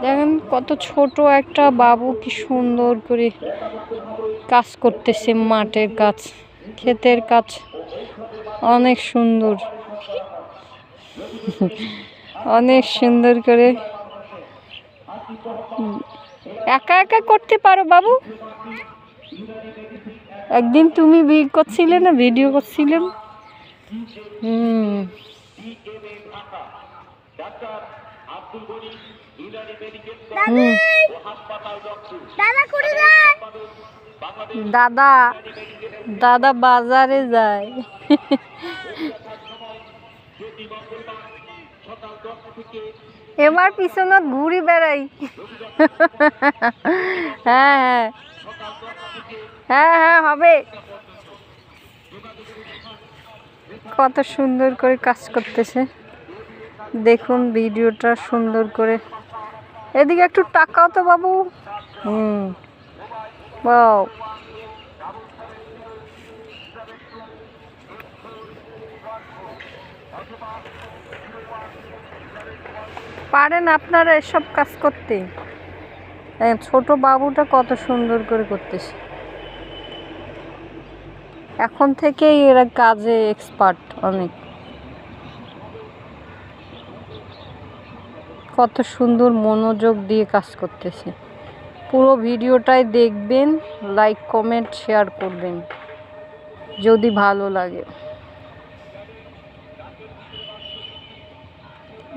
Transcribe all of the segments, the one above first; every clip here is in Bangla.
দেখেন কত ছোট একটা বাবু, কি সুন্দর করে কাজ করতেছে মাঠের কাজ, ক্ষেতের কাজ, অনেক সুন্দর। অনেক সুন্দর করে। একা একা করতে পারো বাবু? একদিন তুমি বি- করছিলে না, ভিডিও করছিলেন? হুম। দাদা করে যায় দাদা দাদা বাজারে যায়। এবার পিছনত ঘুরি বেড়াই। হ্যাঁ হ্যাঁ। হ্যাঁ হ্যাঁ হবে। কত সুন্দর করে কাজ করতেছে। দেখুন ভিডিওটা সুন্দর করে। এদিকে একটু টাকাও তো বাবু। হুম। বাও পারেন আপনারা এসব কাজ করতে। দেখেন, ছোট বাবুটা কত সুন্দর করে করতেছে। এখন থেকেই এরা কাজে এক্সপার্ট অনেক। কত সুন্দর মনোযোগ দিয়ে কাজ করতেছে। পুরো ভিডিওটাই দেখবেন লাইক কমেন্ট শেয়ার করবেন, যদি ভালো লাগে।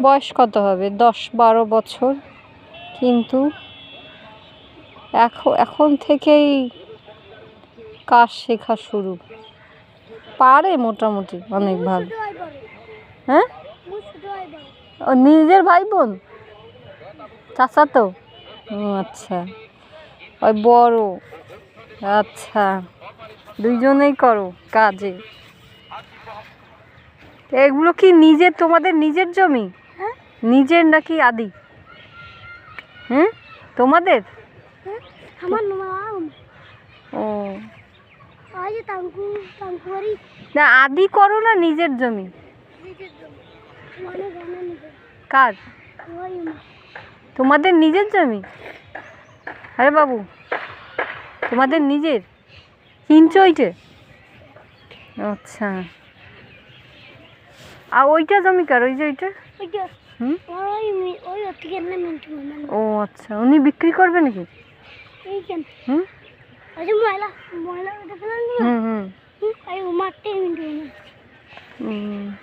বয়স কত হবে? দশ বারো বছর। কিন্তু এখন এখন থেকেই কাজ শেখা শুরু। পারে মোটামুটি অনেক ভালো। হয়? ও নিজের ভাই বোন চাচা তো ও আচ্ছা। ওই বড়। আচ্ছা। দুইজনেই করো কাজে। এগুলো কি নিজের তোমাদের নিজের জমি? হ্যাঁ। নিজের নাকি আদি? তোমাদের? হ্যাঁ আমার ও। না আদি করো না নিজের জমি। কার? তোমাদের নিজের জমি? আরে বাবু তোমাদের নিজের? কিনছো ওইটে? আচ্ছা। আর ওইটা জমি কার? ওই যে ওইটা? ও আচ্ছা। উনি বিক্রি করবে নাকি? এই হুম? হুম হুম।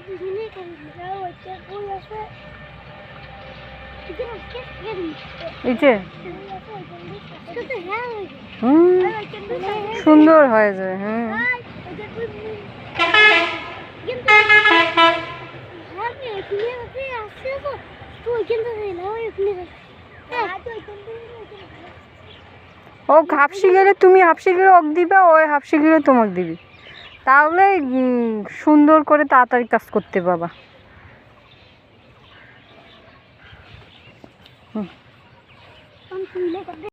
ওখানে হ্যাঁ ওইখান থেকে ও হাফসি গেলে তুমি হাফসি গেলে ওক দিবে ওই হাফসি গেলে তোমাকে দিবি। তাহলে সুন্দর করে তাড়াতাড়ি কাজ করতে পাবা করতে